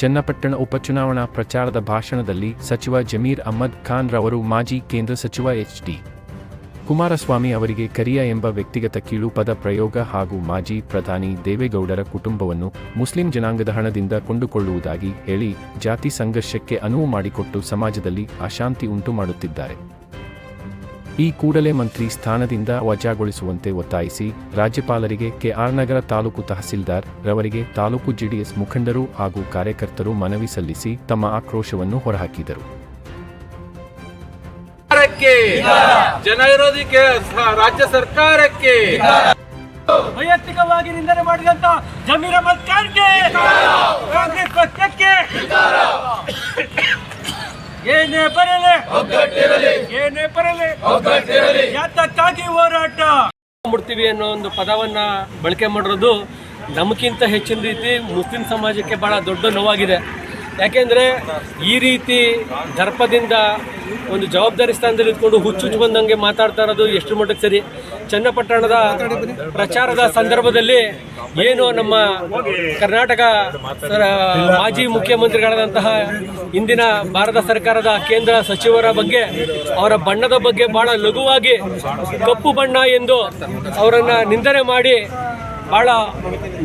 ಚನ್ನಪಟ್ಟಣ ಉಪಚುನಾವಣಾ ಪ್ರಚಾರದ ಭಾಷಣದಲ್ಲಿ ಸಚಿವ ಜಮೀರ್ ಅಹ್ಮದ್ ಖಾನ್ ರವರು ಮಾಜಿ ಕೇಂದ್ರ ಸಚಿವ ಎಚ್ ಡಿ ಕುಮಾರಸ್ವಾಮಿ ಅವರಿಗೆ ಕರಿಯ ಎಂಬ ವ್ಯಕ್ತಿಗತ ಕೀಳು ಪದ ಪ್ರಯೋಗ ಹಾಗೂ ಮಾಜಿ ಪ್ರಧಾನಿ ದೇವೇಗೌಡರ ಕುಟುಂಬವನ್ನು ಮುಸ್ಲಿಂ ಜನಾಂಗದ ಹಣದಿಂದ ಕೊಂಡುಕೊಳ್ಳುವುದಾಗಿ ಹೇಳಿ ಜಾತಿ ಸಂಘರ್ಷಕ್ಕೆ ಅನುವು ಮಾಡಿಕೊಟ್ಟು ಸಮಾಜದಲ್ಲಿ ಅಶಾಂತಿ ಉಂಟು ಮಾಡುತ್ತಿದ್ದಾರೆ ಈ ಕೂಡಲೇ ಮಂತ್ರಿ ಸ್ಥಾನದಿಂದ ವಜಾಗೊಳಿಸುವಂತೆ ಒತ್ತಾಯಿಸಿ ರಾಜ್ಯಪಾಲರಿಗೆ ಕೆಆರ್ ನಗರ ತಾಲೂಕು ತಹಸೀಲ್ದಾರ್ ರವರಿಗೆ ತಾಲೂಕು ಜೆಡಿಎಸ್ ಮುಖಂಡರು ಹಾಗೂ ಕಾರ್ಯಕರ್ತರು ಮನವಿ ಸಲ್ಲಿಸಿ ತಮ್ಮ ಆಕ್ರೋಶವನ್ನು ಹೊರಹಾಕಿದರು. ಸರ್ಕಾರಕ್ಕೆ ಜನ ವಿರೋಧಿ ರಾಜ್ಯ ಸರ್ಕಾರಕ್ಕೆ. ವೈಯಕ್ತಿಕವಾಗಿ ನಿಂದನೆ ಮಾಡಿದಂತ ಜಮೀರ್ ಅಹಮದ್ ಖಾನ್ಗೆ ಕಾಂಗ್ರೆಸ್ ಪಕ್ಷಕ್ಕೆ ಏನೇ ಬರಲಿ. ಏನೇ ಬರಲಿ. ಯಾತಕ್ಕಾಗಿ ಹೋರಾಟ? ಮುಡ್ತೀವಿ ಅನ್ನೋ ಒಂದು ಪದವನ್ನ ಬಳಕೆ ಮಾಡಿರೋದು ನಮಗಿಂತ ಹೆಚ್ಚಿನ ರೀತಿ ಮುಸ್ಲಿಂ ಸಮಾಜಕ್ಕೆ ಬಹಳ ದೊಡ್ಡ ನೋವಾಗಿದೆ. ಯಾಕೆಂದ್ರೆ ಈ ರೀತಿ ದರ್ಪದಿಂದ ಒಂದು ಜವಾಬ್ದಾರಿ ಸ್ಥಾನದಲ್ಲಿ ಇದ್ಕೊಂಡು ಹುಚ್ಚುಚ್ಚು ಬಂದಂಗೆ ಮಾತಾಡ್ತಾ ಇರೋದು ಎಷ್ಟು ಮಟ್ಟಕ್ಕೆ ಸರಿ? ಚನ್ನಪಟ್ಟಣದ ಪ್ರಚಾರದ ಸಂದರ್ಭದಲ್ಲಿ ಏನು ನಮ್ಮ ಕರ್ನಾಟಕ ಮಾಜಿ ಮುಖ್ಯಮಂತ್ರಿಗಳಾದಂತಹ ಇಂದಿನ ಭಾರತ ಸರ್ಕಾರದ ಕೇಂದ್ರ ಸಚಿವರ ಬಗ್ಗೆ, ಅವರ ಬಣ್ಣದ ಬಗ್ಗೆ ಬಹಳ ಲಘುವಾಗಿ ಕಪ್ಪು ಬಣ್ಣ ಎಂದು ಅವರನ್ನು ನಿಂದನೆ ಮಾಡಿ ಬಹಳ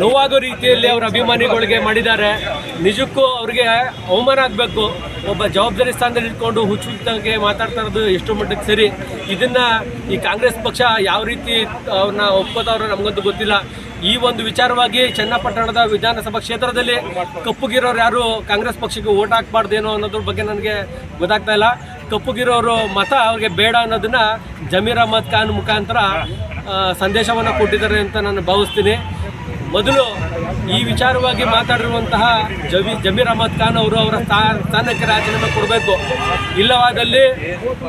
ನೋವಾಗೋ ರೀತಿಯಲ್ಲಿ ಅವರ ಅಭಿಮಾನಿಗಳಿಗೆ ಮಾಡಿದ್ದಾರೆ. ನಿಜಕ್ಕೂ ಅವ್ರಿಗೆ ಅವಮಾನ ಆಗಬೇಕು. ಒಬ್ಬ ಜವಾಬ್ದಾರಿ ಸ್ಥಾನದಲ್ಲಿ ಇಟ್ಕೊಂಡು ಹುಚ್ಚುಚ್ಚಂಗೆ ಮಾತಾಡ್ತಾ ಇರೋದು ಎಷ್ಟು ಮಟ್ಟಕ್ಕೆ ಸರಿ. ಇದನ್ನ ಈ ಕಾಂಗ್ರೆಸ್ ಪಕ್ಷ ಯಾವ ರೀತಿ ಅವ್ರನ್ನ ಒಪ್ಪೋದವ್ರು ನಮಗಂತೂ ಗೊತ್ತಿಲ್ಲ. ಈ ಒಂದು ವಿಚಾರವಾಗಿ ಚನ್ನಪಟ್ಟಣದ ವಿಧಾನಸಭಾ ಕ್ಷೇತ್ರದಲ್ಲಿ ಕಪ್ಪುಗಿರೋರು ಯಾರು? ಕಾಂಗ್ರೆಸ್ ಪಕ್ಷಕ್ಕೆ ಓಟ್ ಹಾಕ್ಬಾರ್ದೇನೋ ಅನ್ನೋದ್ರ ಬಗ್ಗೆ ನನಗೆ ಗೊತ್ತಾಗ್ತಾ ಇಲ್ಲ. ಕಪ್ಪುಗಿರೋರು ಮತ ಅವ್ರಿಗೆ ಬೇಡ ಅನ್ನೋದನ್ನ ಜಮೀರ್ ಅಹಮದ್ ಖಾನ್ ಮುಖಾಂತರ ಸಂದೇಶವನ್ನು ಕೊಟ್ಟಿದ್ದಾರೆ ಅಂತ ನಾನು ಭಾವಿಸ್ತೀನಿ. ಮೊದಲು ಈ ವಿಚಾರವಾಗಿ ಮಾತಾಡಿರುವಂತಹ ಜಮಿ ಜಮೀರ್ ಅಹಮದ್ ಖಾನ್ ಅವರು ಅವರ ಸ್ಥಾ- ಸ್ಥಾನಕ್ಕೆ ರಾಜೀನಾಮೆ ಕೊಡಬೇಕು. ಇಲ್ಲವಾದಲ್ಲಿ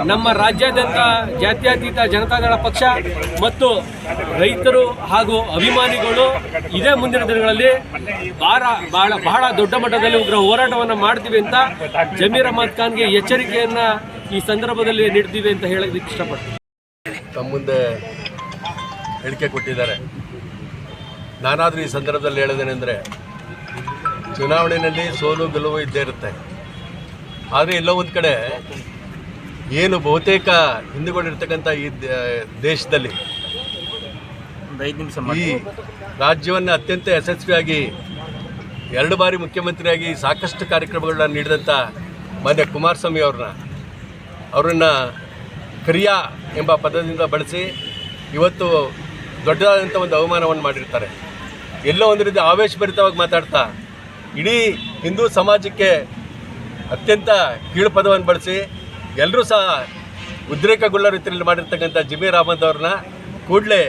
ನಮ್ಮ ರಾಜ್ಯಾದ್ಯಂತ ಜಾತ್ಯತೀತ ಜನತಾದಳ ಪಕ್ಷ ಮತ್ತು ರೈತರು ಹಾಗೂ ಅಭಿಮಾನಿಗಳು ಇದೇ ಮುಂದಿನ ದಿನಗಳಲ್ಲಿ ಭಾಳ ಬಹಳ ಬಹಳ ದೊಡ್ಡ ಮಟ್ಟದಲ್ಲಿ ಉಗ್ರ ಹೋರಾಟವನ್ನು ಮಾಡ್ತೀವಿ ಅಂತ ಜಮೀರ್ ಅಹಮದ್ ಖಾನ್ಗೆ ಎಚ್ಚರಿಕೆಯನ್ನು ಈ ಸಂದರ್ಭದಲ್ಲಿ ನೀಡ್ತೀವಿ ಅಂತ ಹೇಳೋದಕ್ಕೆ ಇಷ್ಟಪಡ್ತೀನಿ. ತಮ್ಮ ಮುಂದೆ ಹೇಳಿಕೆ ಕೊಟ್ಟಿದ್ದಾರೆ. ನಾನಾದರೂ ಈ ಸಂದರ್ಭದಲ್ಲಿ ಹೇಳೋದೇನೆಂದರೆ ಚುನಾವಣೆಯಲ್ಲಿ ಸೋಲು ಗೆಲುವು ಇದ್ದೇ ಇರುತ್ತೆ. ಆದರೆ ಎಲ್ಲೋ ಒಂದು ಕಡೆ ಏನು ಬಹುತೇಕ ಹಿಂದುಗೊಂಡಿರ್ತಕ್ಕಂಥ ಈ ದೇಶದಲ್ಲಿ ಈ ರಾಜ್ಯವನ್ನು ಅತ್ಯಂತ ಯಶಸ್ವಿಯಾಗಿ ಎರಡು ಬಾರಿ ಮುಖ್ಯಮಂತ್ರಿಯಾಗಿ ಸಾಕಷ್ಟು ಕಾರ್ಯಕ್ರಮಗಳನ್ನ ನೀಡಿದಂಥ ಮಾನ್ಯ ಕುಮಾರಸ್ವಾಮಿ ಅವ್ರನ್ನ ಅವರನ್ನು ಕ್ರಿಯಾ ಎಂಬ ಪದದಿಂದ ಬಳಸಿ ಇವತ್ತು ದೊಡ್ಡದಾದಂಥ ಒಂದು ಅವಮಾನವನ್ನು ಮಾಡಿರ್ತಾರೆ. ಎಲ್ಲೋ ಒಂದು ರೀತಿ ಆವೇಶಭರಿತವಾಗಿ ಮಾತಾಡ್ತಾ, ಇಡೀ ಹಿಂದೂ ಸಮಾಜಕ್ಕೆ ಅತ್ಯಂತ ಕೀಳು ಪದವನ್ನು ಬಳಸಿ ಎಲ್ಲರೂ ಸಹ ಉದ್ರೇಕಗೊಳ್ಳೋ ರೀತಿಯಲ್ಲಿ ಮಾಡಿರ್ತಕ್ಕಂಥ ಜಮೀರ್ ಅಹಮದ್ ಅವ್ರನ್ನ ಕೂಡಲೇ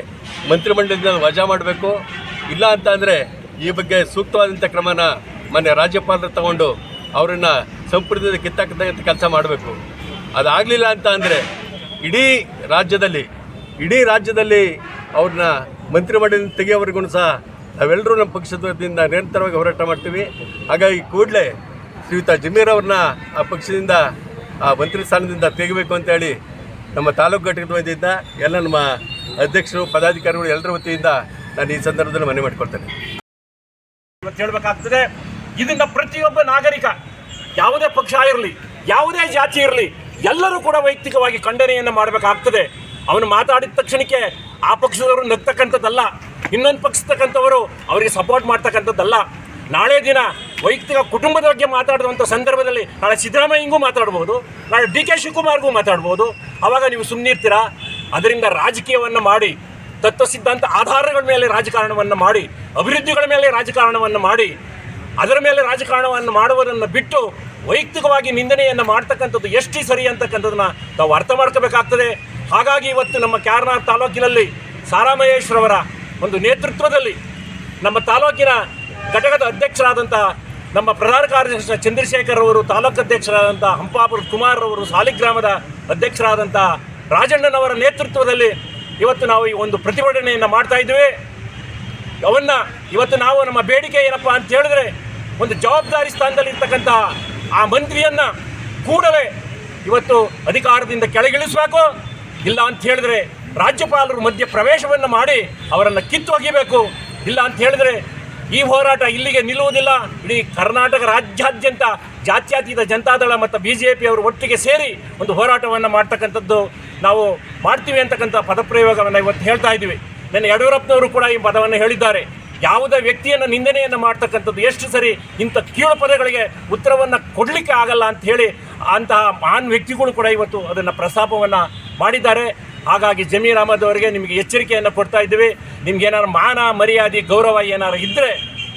ಮಂತ್ರಿಮಂಡಲದಿಂದ ವಜಾ ಮಾಡಬೇಕು. ಇಲ್ಲ ಅಂತ ಅಂದರೆ ಈ ಬಗ್ಗೆ ಸೂಕ್ತವಾದಂಥ ಕ್ರಮನ ಮೊನ್ನೆ ರಾಜ್ಯಪಾಲರು ತಗೊಂಡು ಅವರನ್ನು ಸಂಪ್ರದಾಯದ ಕಿತ್ತಾಕತಕ್ಕಂಥ ಕೆಲಸ ಮಾಡಬೇಕು. ಅದಾಗಲಿಲ್ಲ ಅಂತ ಅಂದರೆ ಇಡೀ ರಾಜ್ಯದಲ್ಲಿ ಇಡೀ ರಾಜ್ಯದಲ್ಲಿ ಅವ್ರನ್ನ ಮಂತ್ರಿಮಂಡಲದಿಂದ ತೆಗೆಯೋವರೆಗೂ ಸಹ ನಾವೆಲ್ಲರೂ ನಮ್ಮ ಪಕ್ಷದ ವತಿಯಿಂದ ನಿರಂತರವಾಗಿ ಹೋರಾಟ ಮಾಡ್ತೀವಿ. ಹಾಗಾಗಿ ಕೂಡಲೇ ಶ್ರೀಯುತ ಜಮೀರ್ ಅವ್ರನ್ನ ಆ ಪಕ್ಷದಿಂದ, ಆ ಮಂತ್ರಿ ಸ್ಥಾನದಿಂದ ತೆಗಿಬೇಕು ಅಂತೇಳಿ ನಮ್ಮ ತಾಲೂಕು ಘಟಕದ ವತಿಯಿಂದ ಎಲ್ಲ ನಮ್ಮ ಅಧ್ಯಕ್ಷರು, ಪದಾಧಿಕಾರಿಗಳು ಎಲ್ಲರ ವತಿಯಿಂದ ನಾನು ಈ ಸಂದರ್ಭದಲ್ಲಿ ಮನವಿ ಮಾಡಿಕೊಳ್ತೇನೆ. ಇವತ್ತು ಹೇಳ್ಬೇಕಾಗ್ತದೆ ಇದನ್ನ ಪ್ರತಿಯೊಬ್ಬ ನಾಗರಿಕ ಯಾವುದೇ ಪಕ್ಷ ಇರಲಿ ಯಾವುದೇ ಜಾತಿ ಇರಲಿ, ಎಲ್ಲರೂ ಕೂಡ ವೈಯಕ್ತಿಕವಾಗಿ ಖಂಡನೆಯನ್ನು ಮಾಡಬೇಕಾಗ್ತದೆ. ಅವನು ಮಾತಾಡಿದ ತಕ್ಷಣಕ್ಕೆ ಆ ಪಕ್ಷದವರು ನಗ್ತಕ್ಕಂಥದ್ದಲ್ಲ. ಇನ್ನೊಂದು ಪಕ್ಷತಕ್ಕಂಥವರು ಅವರಿಗೆ ಸಪೋರ್ಟ್ ಮಾಡ್ತಕ್ಕಂಥದ್ದಲ್ಲ. ನಾಳೆ ದಿನ ವೈಯಕ್ತಿಕ ಕುಟುಂಬದ ಬಗ್ಗೆ ಮಾತಾಡುವಂಥ ಸಂದರ್ಭದಲ್ಲಿ ನಾಳೆ ಸಿದ್ದರಾಮಯ್ಯಂಗೂ ಮಾತಾಡ್ಬೋದು, ನಾಳೆ ಡಿ ಕೆ ಶಿವಕುಮಾರ್ಗೂ ಮಾತಾಡ್ಬೋದು. ಆವಾಗ ನೀವು ಸುಮ್ಮನಿರ್ತೀರಾ ಅದರಿಂದ ರಾಜಕೀಯವನ್ನು ಮಾಡಿ ತತ್ವ ಸಿದ್ಧಾಂತ ಆಧಾರಗಳ ಮೇಲೆ ರಾಜಕಾರಣವನ್ನು ಮಾಡಿ, ಅಭಿವೃದ್ಧಿಗಳ ಮೇಲೆ ರಾಜಕಾರಣವನ್ನು ಮಾಡಿ, ಅದರ ಮೇಲೆ ರಾಜಕಾರಣವನ್ನು ಮಾಡುವುದನ್ನು ಬಿಟ್ಟು ವೈಯಕ್ತಿಕವಾಗಿ ನಿಂದನೆಯನ್ನು ಮಾಡ್ತಕ್ಕಂಥದ್ದು ಎಷ್ಟು ಸರಿ ಅಂತಕ್ಕಂಥದ್ದನ್ನ ತಾವು ಅರ್ಥ ಮಾಡ್ಕೋಬೇಕಾಗ್ತದೆ. ಹಾಗಾಗಿ ಇವತ್ತು ನಮ್ಮ ಕ್ಯಾರ್ನಾಥ್ ತಾಲೂಕಿನಲ್ಲಿ ಸಾರಾಮಹೇಶ್ವರವರ ಒಂದು ನೇತೃತ್ವದಲ್ಲಿ ನಮ್ಮ ತಾಲೂಕಿನ ಘಟಕದ ಅಧ್ಯಕ್ಷರಾದಂಥ ನಮ್ಮ ಪ್ರಧಾನ ಕಾರ್ಯದರ್ಶಿ ಚಂದ್ರಶೇಖರ್ ಅವರು, ತಾಲೂಕು ಅಧ್ಯಕ್ಷರಾದಂಥ ಹಂಪಾಪುರ ಕುಮಾರ್ ಅವರು ಸಾಲಿಗ್ರಾಮದ ಅಧ್ಯಕ್ಷರಾದಂಥ ರಾಜಣ್ಣನವರ ನೇತೃತ್ವದಲ್ಲಿ ಇವತ್ತು ನಾವು ಈ ಒಂದು ಪ್ರತಿಭಟನೆಯನ್ನು ಮಾಡ್ತಾ ಇದ್ದೇವೆ. ಅವನ್ನ ಇವತ್ತು ನಾವು ನಮ್ಮ ಬೇಡಿಕೆ ಏನಪ್ಪ ಅಂತ ಹೇಳಿದ್ರೆ ಒಂದು ಜವಾಬ್ದಾರಿ ಸ್ಥಾನದಲ್ಲಿ ಇರ್ತಕ್ಕಂಥ ಆ ಮಂತ್ರಿಯನ್ನು ಕೂಡಲೇ ಇವತ್ತು ಅಧಿಕಾರದಿಂದ ಕೆಳಗಿಳಿಸಬೇಕು. ಇಲ್ಲ ಅಂತ ಹೇಳಿದ್ರೆ ರಾಜ್ಯಪಾಲರು ಮಧ್ಯ ಪ್ರವೇಶವನ್ನು ಮಾಡಿ ಅವರನ್ನು ಕಿತ್ತು ಒಗಿಬೇಕು ಇಲ್ಲ ಅಂತ ಹೇಳಿದ್ರೆ ಈ ಹೋರಾಟ ಇಲ್ಲಿಗೆ ನಿಲ್ಲುವುದಿಲ್ಲ. ಇಡೀ ಕರ್ನಾಟಕ ರಾಜ್ಯಾದ್ಯಂತ ಜಾತ್ಯತೀತ ಜನತಾದಳ ಮತ್ತು ಬಿ ಜೆ ಪಿಯವರು ಒಟ್ಟಿಗೆ ಸೇರಿ ಒಂದು ಹೋರಾಟವನ್ನು ಮಾಡ್ತಕ್ಕಂಥದ್ದು ನಾವು ಮಾಡ್ತೀವಿ ಅಂತಕ್ಕಂಥ ಪದಪ್ರಯೋಗವನ್ನು ಇವತ್ತು ಹೇಳ್ತಾ ಇದ್ದೀವಿ. ನನ್ನ ಯಡಿಯೂರಪ್ಪನವರು ಕೂಡ ಈ ಪದವನ್ನು ಹೇಳಿದ್ದಾರೆ. ಯಾವುದೇ ವ್ಯಕ್ತಿಯನ್ನು ನಿಂದನೆಯನ್ನು ಮಾಡ್ತಕ್ಕಂಥದ್ದು ಎಷ್ಟು ಸರಿ ಇಂಥ ಕೀಳು ಪದಗಳಿಗೆ ಉತ್ತರವನ್ನು ಕೊಡಲಿಕ್ಕೆ ಆಗಲ್ಲ ಅಂತ ಹೇಳಿ ಅಂತಹ ಮಹಾನ್ ವ್ಯಕ್ತಿಗಳು ಕೂಡ ಇವತ್ತು ಅದನ್ನು ಪ್ರಸ್ತಾಪವನ್ನು ಮಾಡಿದ್ದಾರೆ. ಹಾಗಾಗಿ ಜಮೀರ್ ಅಹಮದ್ ಅವರಿಗೆ ನಿಮಗೆ ಎಚ್ಚರಿಕೆಯನ್ನು ಕೊಡ್ತಾ ಇದ್ದೀವಿ. ನಿಮ್ಗೆ ಏನಾದ್ರು ಮಾನ, ಮರ್ಯಾದೆ, ಗೌರವ ಏನಾದ್ರು ಇದ್ದರೆ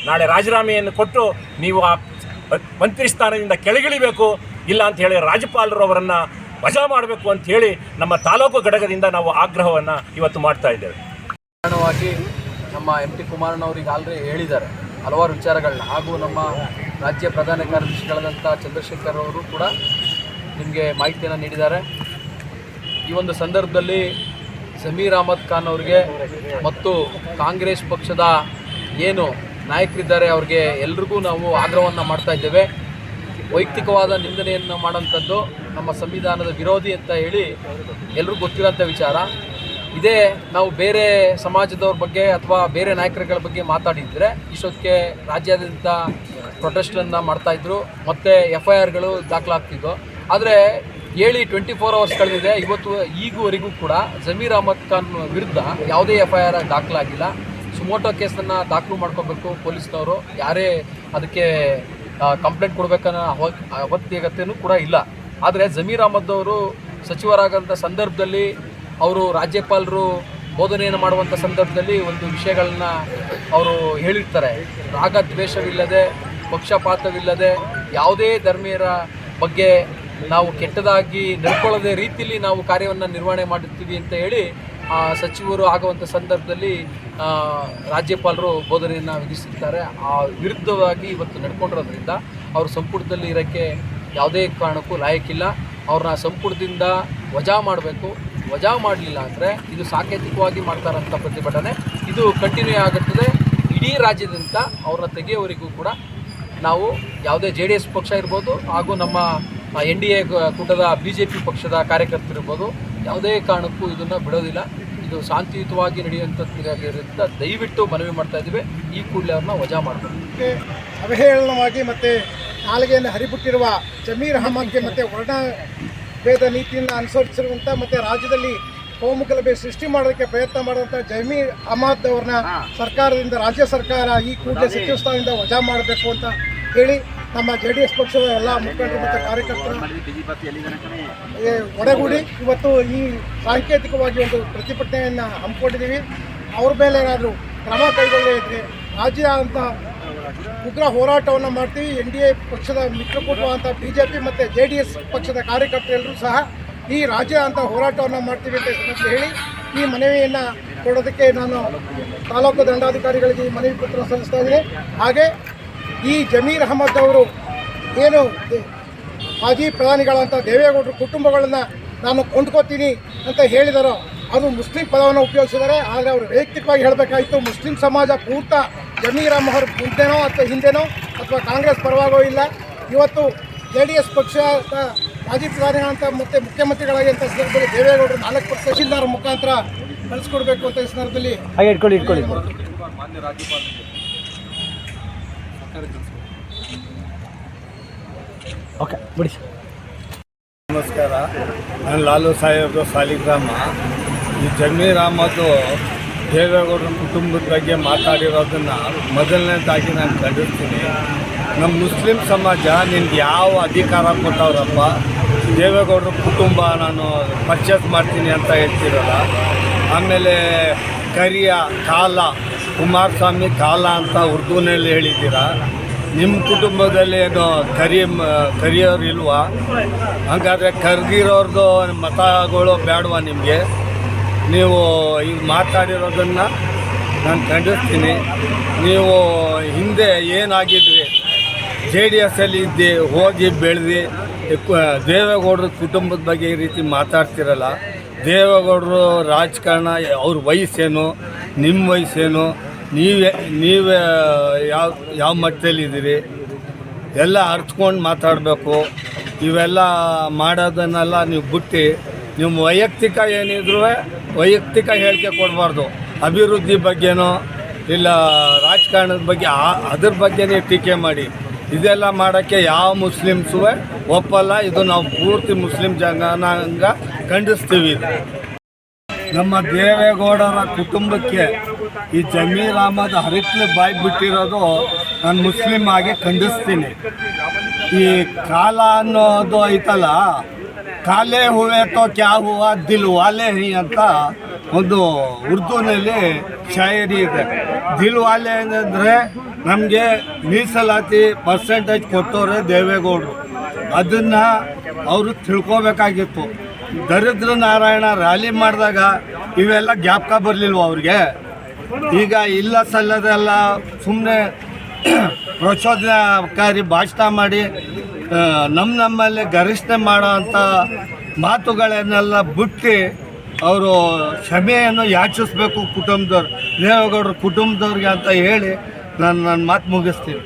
ನಾಳೆ ರಾಜೀನಾಮೆಯನ್ನು ಕೊಟ್ಟು ನೀವು ಆ ಮಂತ್ರಿ ಸ್ಥಾನದಿಂದ ಕೆಳಗಿಳಿಬೇಕು. ಇಲ್ಲ ಅಂತ ಹೇಳಿ ರಾಜ್ಯಪಾಲರು ಅವರನ್ನು ವಜಾ ಮಾಡಬೇಕು ಅಂತ ಹೇಳಿ ನಮ್ಮ ತಾಲೂಕು ಘಟಕದಿಂದ ನಾವು ಆಗ್ರಹವನ್ನು ಇವತ್ತು ಮಾಡ್ತಾ ಇದ್ದೇವೆ. ಕಾರಣವಾಗಿ ನಮ್ಮ ಎಂ ಟಿ ಕುಮಾರಣ್ಣವ್ರಿಗೆ ಆಲ್ರೆಡಿ ಹೇಳಿದ್ದಾರೆ. ಹಲವಾರು ವಿಚಾರಗಳನ್ನ. ಹಾಗೂ ನಮ್ಮ ರಾಜ್ಯ ಪ್ರಧಾನ ಕಾರ್ಯದರ್ಶಿಗಳಾದಂಥ ಚಂದ್ರಶೇಖರ್ ಅವರು ಕೂಡ ನಿಮಗೆ ಮಾಹಿತಿಯನ್ನು ನೀಡಿದ್ದಾರೆ. ಈ ಒಂದು ಸಂದರ್ಭದಲ್ಲಿ ಸಮೀರ್ ಅಹಮದ್ ಖಾನ್ ಅವರಿಗೆ ಮತ್ತು ಕಾಂಗ್ರೆಸ್ ಪಕ್ಷದ ಏನು ನಾಯಕರಿದ್ದಾರೆ, ಅವ್ರಿಗೆ ಎಲ್ರಿಗೂ ನಾವು ಆಗ್ರಹವನ್ನು ಮಾಡ್ತಾ ಇದ್ದೇವೆ. ವೈಯಕ್ತಿಕವಾದ ನಿಂದನೆಯನ್ನು ಮಾಡೋಂಥದ್ದು ನಮ್ಮ ಸಂವಿಧಾನದ ವಿರೋಧಿ ಅಂತ ಹೇಳಿ ಎಲ್ರಿಗೂ ಗೊತ್ತಿರೋಂಥ ವಿಚಾರ. ಇದೇ ನಾವು ಬೇರೆ ಸಮಾಜದವ್ರ ಬಗ್ಗೆ ಅಥವಾ ಬೇರೆ ನಾಯಕರುಗಳ ಬಗ್ಗೆ ಮಾತಾಡಿದರೆ ಇಷ್ಟೊತ್ತಿಗೆ ರಾಜ್ಯಾದ್ಯಂತ ಪ್ರೊಟೆಸ್ಟನ್ನು ಮಾಡ್ತಾಯಿದ್ರು ಮತ್ತು ಎಫ್ ಐ ಆರ್ಗಳು ದಾಖಲಾಗ್ತಿದ್ವು. ಆದರೆ ಹೇಳಿ ಟ್ವೆಂಟಿ ಫೋರ್ ಅವರ್ಸ್ ಕಳೆದಿದೆ. ಇವತ್ತು, ಈಗುವರೆಗೂ ಕೂಡ ಜಮೀರ್ ಅಹಮದ್ ಖಾನ್ ವಿರುದ್ಧ ಯಾವುದೇ ಎಫ್ ಐ ಆರ್ ದಾಖಲಾಗಿಲ್ಲ ಸುಮೋಟೋ ಕೇಸನ್ನು ದಾಖಲು ಮಾಡ್ಕೋಬೇಕು ಪೊಲೀಸ್ನವರು. ಯಾರೇ ಅದಕ್ಕೆ ಕಂಪ್ಲೇಂಟ್ ಕೊಡಬೇಕನ್ನೋ ಅವ ಕೂಡ ಇಲ್ಲ. ಆದರೆ ಜಮೀರ್ ಅಹಮದ್ ಅವರು ಸಚಿವರಾಗಂಥ ಸಂದರ್ಭದಲ್ಲಿ ಅವರು ರಾಜ್ಯಪಾಲರು ಬೋಧನೆಯನ್ನು ಮಾಡುವಂಥ ಸಂದರ್ಭದಲ್ಲಿ ಒಂದು ವಿಷಯಗಳನ್ನ ಅವರು ಹೇಳಿರ್ತಾರೆ. ರಾಗ ದ್ವೇಷವಿಲ್ಲದೆ ಪಕ್ಷಪಾತವಿಲ್ಲದೆ ಯಾವುದೇ ಧರ್ಮೀಯರ ಬಗ್ಗೆ ನಾವು ಕೆಟ್ಟದಾಗಿ ನಡ್ಕೊಳ್ಳೋದೇ ರೀತಿಯಲ್ಲಿ ನಾವು ಕಾರ್ಯವನ್ನು ನಿರ್ವಹಣೆ ಮಾಡುತ್ತೀವಿ ಅಂತ ಹೇಳಿ ಸಚಿವರು ಆಗುವಂಥ ಸಂದರ್ಭದಲ್ಲಿ ರಾಜ್ಯಪಾಲರು ಬೋಧನೆಯನ್ನು ವಿಧಿಸುತ್ತಾರೆ ಆ, ವಿರುದ್ಧವಾಗಿ ಇವತ್ತು ನಡ್ಕೊಂಡಿರೋದ್ರಿಂದ ಅವರು ಸಂಪುಟದಲ್ಲಿ ಇರೋಕ್ಕೆ ಯಾವುದೇ ಕಾರಣಕ್ಕೂ ಲಾಯಕ್ಕಿಲ್ಲ ಅವ್ರನ್ನ ಸಂಪುಟದಿಂದ ವಜಾ ಮಾಡಬೇಕು. ವಜಾ ಮಾಡಲಿಲ್ಲ ಅಂದರೆ ಇದು ಸಾಂಕೇತಿಕವಾಗಿ ಮಾಡ್ತಾರಂಥ ಪ್ರತಿಭಟನೆ. ಇದು ಕಂಟಿನ್ಯೂ ಆಗುತ್ತದೆ. ಇಡೀ ರಾಜ್ಯದಿಂದ ಅವ್ರನ್ನ ತೆಗೆಯೋವರೆಗೂ ಕೂಡ ನಾವು ಯಾವುದೇ ಜೆ ಪಕ್ಷ ಇರ್ಬೋದು ಹಾಗೂ ನಮ್ಮ ಎನ್ ಡಿ ಎ ಕೂಟದ ಬಿ ಜೆ ಪಿ ಪಕ್ಷದ ಕಾರ್ಯಕರ್ತರಿರ್ಬೋದು ಯಾವುದೇ ಕಾರಣಕ್ಕೂ ಇದನ್ನು ಬಿಡೋದಿಲ್ಲ. ಇದು ಶಾಂತಿಯುತವಾಗಿ ನಡೆಯುವಂಥದ್ದಿರೋದ್ರಿಂದ ದಯವಿಟ್ಟು ಮನವಿ ಮಾಡ್ತಾ ಇದ್ದೀವಿ. ಈ ಕೂಡಲೇ ಅವ್ರನ್ನ ವಜಾ ಮಾಡಬೇಕು ಕ್ಕೆ ಅವಹೇಳನವಾಗಿ ಮತ್ತು ನಾಲಿಗೆಯನ್ನು ಹರಿಬಿಟ್ಟಿರುವ ಜಮೀರ್ ಅಹಮದ್ಗೆ ಮತ್ತು ವರ್ಣ ಭೇದ ನೀತಿಯನ್ನು ಅನುಸರಿಸಿರುವಂಥ ಮತ್ತು ರಾಜ್ಯದಲ್ಲಿ ಕೋಮುಗಲಭೆ ಸೃಷ್ಟಿ ಮಾಡೋದಕ್ಕೆ ಪ್ರಯತ್ನ ಮಾಡುವಂಥ ಜಮೀರ್ ಅಹಮದ್ ಅವ್ರನ್ನ ಸರ್ಕಾರದಿಂದ ರಾಜ್ಯ ಸರ್ಕಾರ ಈ ಕೂಡಲೇ ಸಚಿವ ಸ್ಥಾನದಿಂದ ವಜಾ ಮಾಡಬೇಕು ಅಂತ ಹೇಳಿ ನಮ್ಮ ಜೆ ಡಿ ಎಸ್ ಪಕ್ಷದ ಎಲ್ಲ ಮುಖಂಡರು ಮತ್ತು ಕಾರ್ಯಕರ್ತರು ಒಡಗೂಡಿ ಇವತ್ತು ಈ ಸಾಂಕೇತಿಕವಾಗಿ ಒಂದು ಪ್ರತಿಭಟನೆಯನ್ನು ಹಮ್ಮಿಕೊಂಡಿದ್ದೀವಿ. ಅವ್ರ ಮೇಲೆ ಏನಾದರೂ ಕ್ರಮ ಕೈಗೊಳ್ಳದೇ ಇದ್ರೆ ರಾಜ್ಯ ಅಂತ ಉಗ್ರ ಹೋರಾಟವನ್ನು ಮಾಡ್ತೀವಿ. ಎನ್ ಡಿ ಎ ಪಕ್ಷದ ಮಿತ್ರಕೂಟ ಅಂತ ಬಿ ಜೆ ಪಿ ಮತ್ತು ಜೆ ಡಿ ಎಸ್ ಪಕ್ಷದ ಕಾರ್ಯಕರ್ತರೆಲ್ಲರೂ ಸಹ ಈ ರಾಜ್ಯ ಅಂತ ಹೋರಾಟವನ್ನು ಮಾಡ್ತೀವಿ ಅಂತ ಹೇಳಿ ಈ ಮನವಿಯನ್ನು ಕೊಡೋದಕ್ಕೆ ನಾನು ತಾಲೂಕು ದಂಡಾಧಿಕಾರಿಗಳಿಗೆ ಈ ಮನವಿ ಪತ್ರ ಸಲ್ಲಿಸ್ತಾ ಇದ್ದೀನಿ. ಹಾಗೆ ಈ ಜಮೀರ್ ಅಹಮದ್ ಅವರು ಏನು ಮಾಜಿ ಪ್ರಧಾನಿಗಳಂತ ದೇವೇಗೌಡರು ಕುಟುಂಬಗಳನ್ನು ನಾನು ಕೊಂಡ್ಕೋತೀನಿ ಅಂತ ಹೇಳಿದರು ಅದು ಮುಸ್ಲಿಂ ಪದವನ್ನು ಉಪಯೋಗಿಸಿದರೆ. ಆದರೆ ಅವರು ವೈಯಕ್ತಿಕವಾಗಿ ಹೇಳಬೇಕಾಯಿತು ಮುಸ್ಲಿಂ ಸಮಾಜ ಪೂರ್ತ ಜಮೀರ್ ಅಹಮದ್ ಮುಂದೆನೋ ಅಥವಾ ಹಿಂದೆನೋ ಅಥವಾ ಕಾಂಗ್ರೆಸ್ ಪರವಾಗೋ ಇಲ್ಲ. ಇವತ್ತು ಜೆ ಡಿ ಎಸ್ ಪಕ್ಷ ಮಾಜಿ ಪ್ರಧಾನಿಗಳಂತ ಮತ್ತು ಮುಖ್ಯಮಂತ್ರಿಗಳಾಗಿ ಅಂತ ಸಂದರ್ಭದಲ್ಲಿ ದೇವೇಗೌಡರು ನಾಲ್ಕು ತಹಶೀಲ್ದಾರ್ ಮುಖಾಂತರ ಕಳಿಸ್ಕೊಡ್ಬೇಕು ಅಂತ ಈ ಸಂದರ್ಭದಲ್ಲಿ ನಮಸ್ಕಾರ. ನಾನು ಲಾಲು ಸಾಹೇಬ್ರು ಸಾಲಿಗ್ರಾಮ. ಈ ಅಹಮದ್ ದೇವೇಗೌಡರ ಕುಟುಂಬದ ಬಗ್ಗೆ ಮಾತಾಡಿರೋದನ್ನು ಮೊದಲನೇದಾಗಿ ನಾನು ಖಂಡಿಸ್ತೀನಿ. ನಮ್ಮ ಮುಸ್ಲಿಂ ಸಮಾಜ ನಿನ್ಗೆ ಯಾವ ಅಧಿಕಾರ ಕೊಟ್ಟವ್ರಪ್ಪ? ದೇವೇಗೌಡರ ಕುಟುಂಬ ನಾನು ಪರ್ಚೇಸ್ ಮಾಡ್ತೀನಿ ಅಂತ ಹೇಳ್ತಿರಲ್ಲ. ಆಮೇಲೆ ಕರಿಯ ಕಾಲ ಕುಮಾರಸ್ವಾಮಿ ಕಾಲ ಅಂತ ಉರ್ದುನಲ್ಲಿ ಹೇಳಿದ್ದೀರಾ? ನಿಮ್ಮ ಕುಟುಂಬದಲ್ಲಿ ಏನು ಕರಿ ಕರಿಯೋರು ಇಲ್ವಾ? ಹಾಗಾದರೆ ಕರ್ಗಿರೋರ್ದು ಮತಗಳು ಬೇಡವಾ ನಿಮಗೆ? ನೀವು ಈಗ ಮಾತಾಡಿರೋದನ್ನು ನಾನು ಖಂಡಿಸ್ತೀನಿ. ನೀವು ಹಿಂದೆ ಏನಾಗಿದ್ರಿ? ಜೆ ಡಿ ಎಸ್ಸಲ್ಲಿ ಇದ್ದು, ಹೋಗಿ ಬೆಳೆದು ದೇವೇಗೌಡರ ಕುಟುಂಬದ ಬಗ್ಗೆ ಈ ರೀತಿ ಮಾತಾಡ್ತಿರಲ್ಲ? ದೇವೇಗೌಡರು ರಾಜಕಾರಣ, ಅವ್ರ ವಯಸ್ಸೇನು? ನಿಮ್ಮ ವಯಸ್ಸೇನು? ನೀವೇ ನೀವೇ ಯಾವ ಯಾವ ಮಟ್ಟದಲ್ಲಿದ್ದೀರಿ ಎಲ್ಲ ಅರ್ತ್ಕೊಂಡು ಮಾತಾಡಬೇಕು. ಇವೆಲ್ಲ ಮಾಡೋದನ್ನೆಲ್ಲ ನೀವು ಬಿಟ್ಟು ನಿಮ್ಮ ವೈಯಕ್ತಿಕ ಏನಿದ್ರೂ ವೈಯಕ್ತಿಕ ಹೇಳಿಕೆ ಕೊಡಬಾರ್ದು. ಅಭಿವೃದ್ಧಿ ಬಗ್ಗೆನೋ ಇಲ್ಲ ರಾಜಕಾರಣದ ಬಗ್ಗೆ ಅದ್ರ ಬಗ್ಗೆನೇ ಟೀಕೆ ಮಾಡಿ. ಇದೆಲ್ಲ ಮಾಡೋಕ್ಕೆ ಯಾವ ಮುಸ್ಲಿಮ್ಸೂ ಒಪ್ಪಲ್ಲ. ಇದು ನಾವು ಪೂರ್ತಿ ಮುಸ್ಲಿಂ ಜನಾಂಗ ಖಂಡಿಸ್ತೀವಿ. ನಮ್ಮ ದೇವೇಗೌಡರ ಕುಟುಂಬಕ್ಕೆ ಈ ಜಮೀರಾಮದ ಅಹಮದ್ ಹರಿಕ್ಲಿ ಬಾಯಿ ಬಿಟ್ಟಿರೋದು ನಾನು ಮುಸ್ಲಿಂ ಆಗಿ ಖಂಡಿಸ್ತೀನಿ. ಈ ಕಾಲ ಅನ್ನೋದು ಐತಲ್ಲ, ಕಾಲೇ ಹೂವೆ ತೋ ಕ್ಯಾ ಹೂವ, ದಿಲ್ ವಾಲೆ ಹಿ ಅಂತ ಒಂದು ಉರ್ದುನಲ್ಲಿ ಶಾಯರಿ ಇದೆ. ದಿಲ್ ವಾಲೆ ಅಂದರೆ ನಮಗೆ ಮೀಸಲಾತಿ ಪರ್ಸೆಂಟೇಜ್ ಕೊಟ್ಟವ್ರೆ ದೇವೇಗೌಡರು. ಅದನ್ನು ಅವರು ತಿಳ್ಕೊಬೇಕಾಗಿತ್ತು. ದರಿದ್ರ ನಾರಾಯಣ ರ್ಯಾಲಿ ಮಾಡಿದಾಗ ಇವೆಲ್ಲ ಜ್ಞಾಪಕ ಬರಲಿಲ್ವ ಅವ್ರಿಗೆ? ಈಗ ಇಲ್ಲ ಸಲ್ಲದೆಲ್ಲ ಸುಮ್ಮನೆ ಪ್ರಚೋದನಕಾರಿ ಭಾಷಣ ಮಾಡಿ ನಮ್ಮ ನಮ್ಮಲ್ಲಿ ಗರಿಷ್ಠ ಮಾಡೋ ಅಂಥ ಮಾತುಗಳನ್ನೆಲ್ಲ ಬಿಟ್ಟು ಅವರು ಕ್ಷಮೆಯನ್ನು ಯಾಚಿಸ್ಬೇಕು ಕುಟುಂಬದವ್ರು ದೇವೇಗೌಡರ ಕುಟುಂಬದವ್ರಿಗೆ ಅಂತ ಹೇಳಿ ನಾನು ನನ್ನ ಮಾತು ಮುಗಿಸ್ತೀನಿ.